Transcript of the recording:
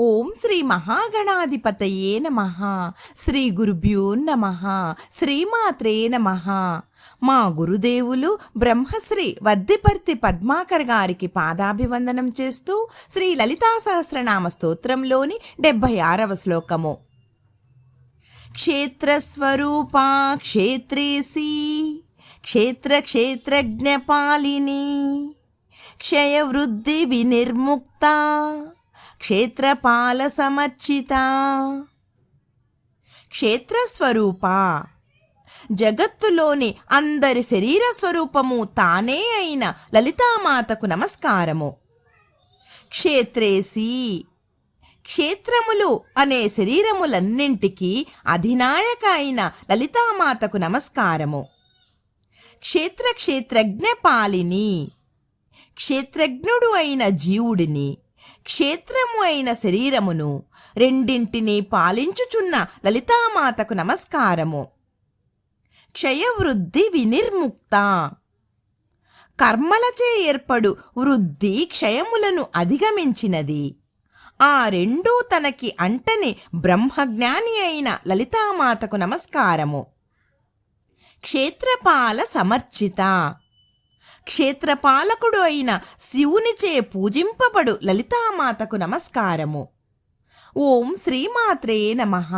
ఓం శ్రీ మహాగణాధిపతయే నమ. శ్రీ గురుభ్యో నమ. శ్రీమాత్రే నమ. మా గురుదేవులు బ్రహ్మశ్రీ వద్దిపర్తి పద్మాకర్ గారికి పాదాభివందనం చేస్తూ శ్రీ లలితా సహస్రనామ స్తోత్రంలోని డెబ్భై ఆరవ శ్లోకము. క్షేత్రస్వరూపా క్షేత్రేసి క్షేత్ర క్షేత్రజ్ఞపాలిని క్షయవృద్ధి వినిర్ముక్త క్షేత్రపాల సమర్చిత క్షేత్రస్వరూప. జగత్తులోని అందరి శరీర స్వరూపము తానే అయిన లలితామాతకు నమస్కారము. క్షేత్రేసి క్షేత్రములు అనే శరీరములన్నింటికీ అధినాయక అయిన లలితామాతకు నమస్కారము. క్షేత్ర క్షేత్రజ్ఞ పాలిని క్షేత్రజ్ఞుడు అయిన జీవుడిని. క్షేత్రము అయిన శరీరమును రెండింటిని పాలించుచున్న లలితామాతకు నమస్కారము. క్షయవృద్ధి వినిర్ముక్త. కర్మలచే ఏర్పడు వృద్ధి క్షయములను అధిగమించినది. ఆ రెండూ తనకి అంటని బ్రహ్మజ్ఞాని అయిన లలితామాతకు నమస్కారము. క్షేత్రపాల సమర్చిత. క్షేత్రపాలకుడు అయిన శివునిచే పూజింపబడు లలితామాతకు నమస్కారము. ఓం శ్రీమాత్రే నమః.